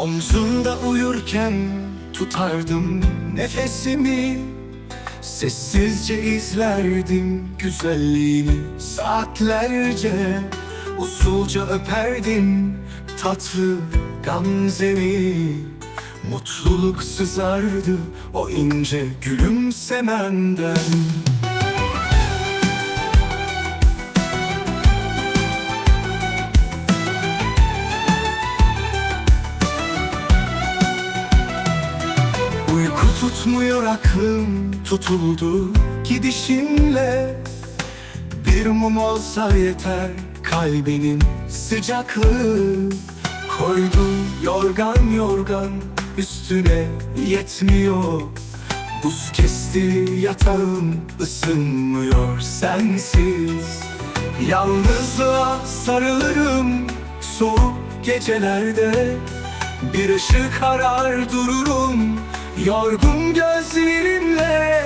Omzunda uyurken tutardım nefesimi. Sessizce izlerdim güzelliğini. Saatlerce usulca öperdim tatlı gamzemi. Mutluluk sızardı o ince gülümsemenden Uyku tutmuyor aklım tutuldu gidişinle. Bir mum olsa yeter kalbinin sıcaklığı. Koydum yorgan yorgan üstüne yetmiyor. Buz kesti yatağım ısınmıyor sensiz. Yalnızlığa sarılırım soğuk gecelerde. Bir ışık arar dururum yorgun gözlerimle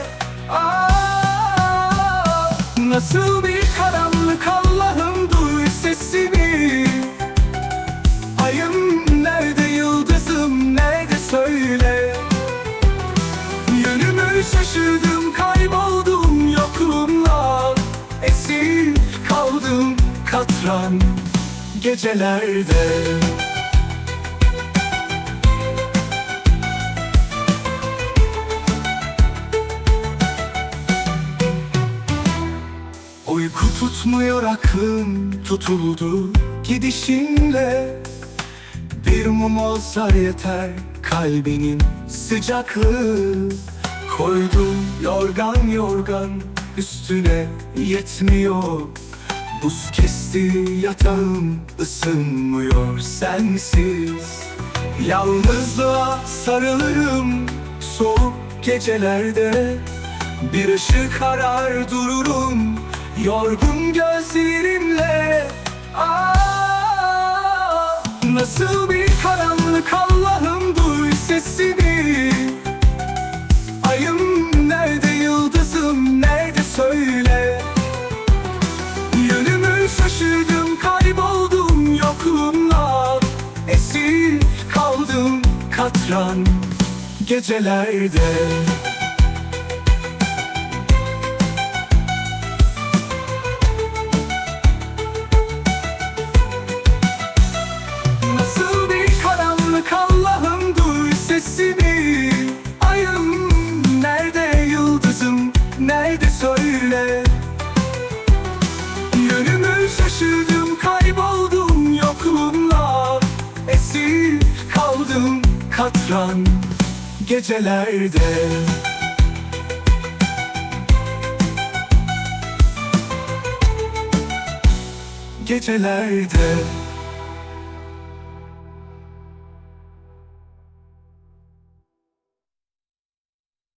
Aa, Nasıl bir karanlık Allah'ım duy sesimi. Ayım nerede yıldızım nerede söyle. Yönümü şaşırdım kayboldum yokluğumla. Esir kaldım katran gecelerde tutmuyor aklım tutuldu gidişinle. Bir mum olsa yeter kalbinin sıcaklığı. Koydum yorgan yorgan üstüne yetmiyor. Buz kesti yatağım ısınmıyor sensiz. Yalnızlığa sarılırım soğuk gecelerde. Bir ışık arar dururum yorgun gözlerimle Aa, Nasıl bir karanlık Allah'ım duy sesimi Ayım nerede yıldızım nerede söyle. Yönümü şaşırdım kayboldum yokluğumla. Esir kaldım katran gecelerde kaldım katran gecelerde. Gecelerde